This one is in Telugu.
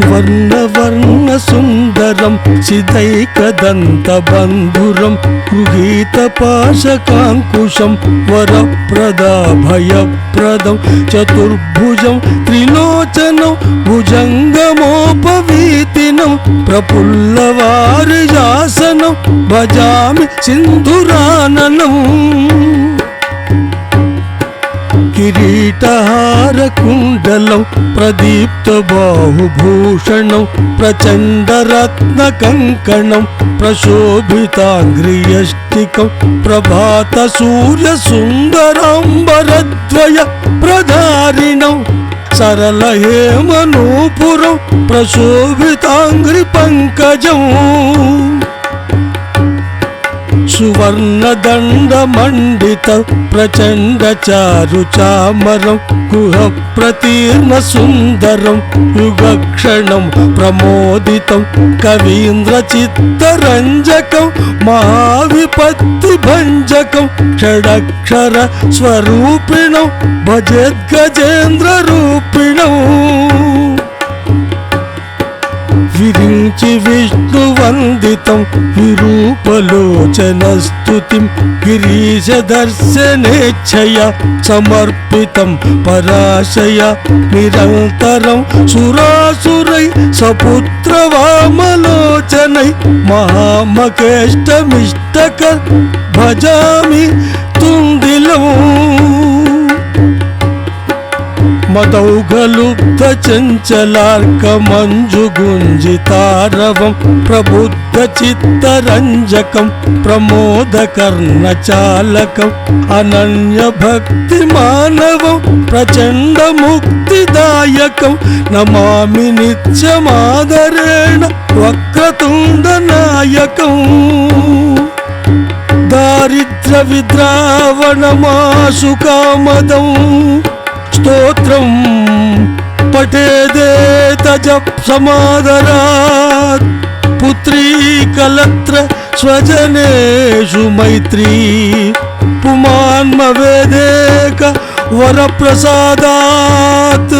సువర్ణవర్ణ సుందరం సిదైకదంత బంధురం గృహీత పాశకాంకుశం వరప్రదా భయప్రదం చతుర్భుజం త్రిలోచనం భుజంగమోపవీతినం ప్రదీప్త బాహుభూషణం ప్రచండరత్న కంకణం ప్రశోభితాంగ్రియష్టికం ప్రభాత సూర్య సుందరాంబరద్వయ ప్రధారిణం సరళ హేమనూపురం ప్రశోభితాంగ్రి పంకజం సువర్ణదండ మండిత ప్రచండ చారు చామరం గుహ ప్రతీర్ణ సుందరం యుగక్షణం ప్రమోదితం కవీంద్ర చిత్తరంజకం మహావిపత్తి భంజకం షడక్షర స్వరూపిణం భజద్గజేంద్ర రూపిణం. విరించి విష్ణు వందితం విరూపలోచన స్తుతిం గిరీశ దర్శనేచ్ఛయ సమర్పితం పరాశయ నిరంతరం సురాసురై సపుత్ర వామలోచనై మహామకేష్టమిష్టక భజామి మదౌఘలుబ్ధ చంచలార్క మంజు గుంజితారవం ప్రబుద్ధ చిత్తరంజకం ప్రమోద కర్ణ చాలకం అనన్య భక్తి మానవం ప్రచండ ముక్తిదాయకం నమామి నిత్యమాదరేణ వక్రతుండ నాయకం. దారిద్ర విద్రావణమాసు కామదం. समादरात् पुत्री कलत्र स्वजनेषु मैत्री। वर वरप्रसादात्।